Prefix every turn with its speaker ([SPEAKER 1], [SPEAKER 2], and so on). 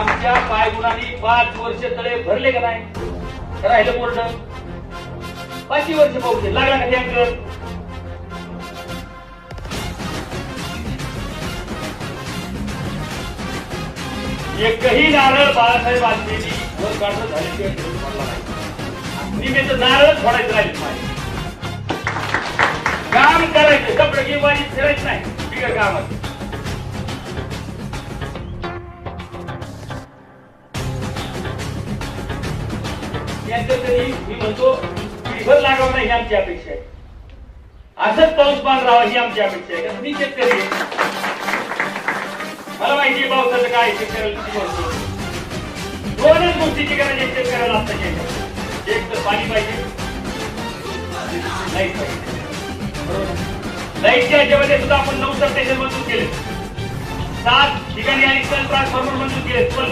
[SPEAKER 1] आमच्या पायगुणांनी पाच वर्ष तळे भरले का नाही? राहिलं बोर्ड. पाचही वर्ष पाऊस लागला का टँकर एकही नारळ बाळासाहेब आत्मेनी वर काढलं झाल्याशिवाय ठेवून पडला नाही. निमित्त नारळ फोडायचं राहील माझे काम करायचं. कपडे किंवा फिरायचं नाही. बिगर कामात तरी मी म्हणतो पिढीभर लागावं नाही ही आमची अपेक्षा आहे. असंच पाऊस पान राहावा ही आमची अपेक्षा आहे. कारण मी शेतकरी मला माहिती आहे पावसाचं काय शेतकऱ्याला दोनच गोष्टीची गरज आहे शेतकऱ्याला आत्ताच्या एक तर पाणी पाहिजे. लाइट पाहिजे. लाईटच्या याच्यामध्ये सुद्धा आपण नऊ सबस्टेशन मंजूर केले. सात ठिकाणी आणि ट्रान्सफॉर्मर मंजूर केले